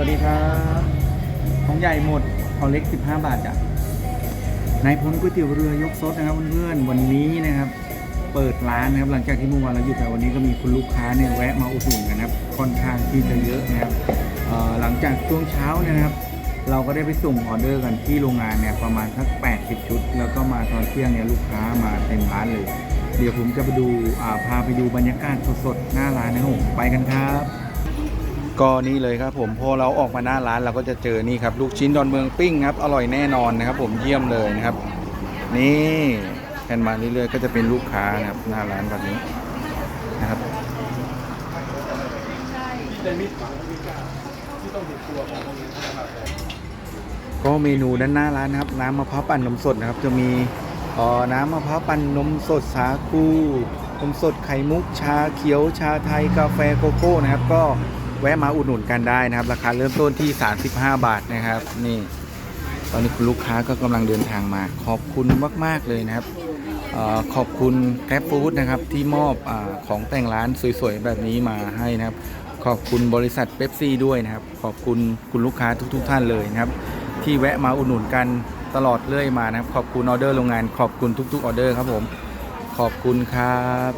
สวัสดีครับของใหญ่หมดของเล็ก 15 บาทจ้ะนายพลก๋วยเตี๋ยวเรือยกซดนะครับเพื่อนๆวันนี้นะครับ เปิดร้านนะครับหลังจากที่เมื่อวานเราหยุดแต่วันนี้ก็มีคุณลูกค้าเนี่ยแวะมาอุดหนุนกันนะครับค่อนข้างที่จะเยอะนะครับหลังจากช่วงเช้าเนยนะครับ เราก็ได้ไปส่งออเดอร์กันที่โรงงานเนี่ยประมาณสัก 80 ชุด แล้วก็มาตอนเที่ยงเนี่ยลูกค้ามาเต็มร้านเลย เดี๋ยวผมจะไปดูพาไปดูบรรยากาศสดๆหน้าร้านนะครับไปกันครับ ก็นี่เลยครับผมพอเราออกมาหน้าร้านเราก็จะเจอนี่ครับลูกชิ้นดอนเมืองปิ้งครับอร่อยแน่นอนนะครับ ผมเยี่ยมเลยนะครับ นี่แทนมาเรื่อยๆก็จะเป็นลูกค้านะครับหน้าร้านแบบนี้นะครับก็เมนูด้านหน้าร้านนะครับ น้ำมะพร้าวปั่นนมสดนะครับ จะมีอ่อน้ำมะพร้าวปั่นนมสดสาคูนมสดไข่มุกชาเขียวชาไทยกาแฟโกโก้นะครับ ก็ แวะมาอุดหนุนกันได้นะครับ ราคาเริ่มต้นที่ 35 บาทนะครับ นี่ ตอนนี้คุณลูกค้าก็กำลังเดินทางมา ขอบคุณมาก ๆ เลยนะครับออขอบคุณแกร็บฟู้ดนะครับ ที่มอบอของแต่งร้านสวย ๆ แบบนี้มาให้นะครับ ขอบคุณบริษัทเ e ปซี่ด้วยนะครับ ขอบคุณคุณลูกค้าทุก ๆ ท่านเลยนะครับ ที่แวะมาอุดหนุนกันตลอดเรื่อยมานะครับ ขอบคุณออเดอร์โรงงาน ขอบคุณทุก ๆ ออเดอร์ครับผม ขอบคุณครับ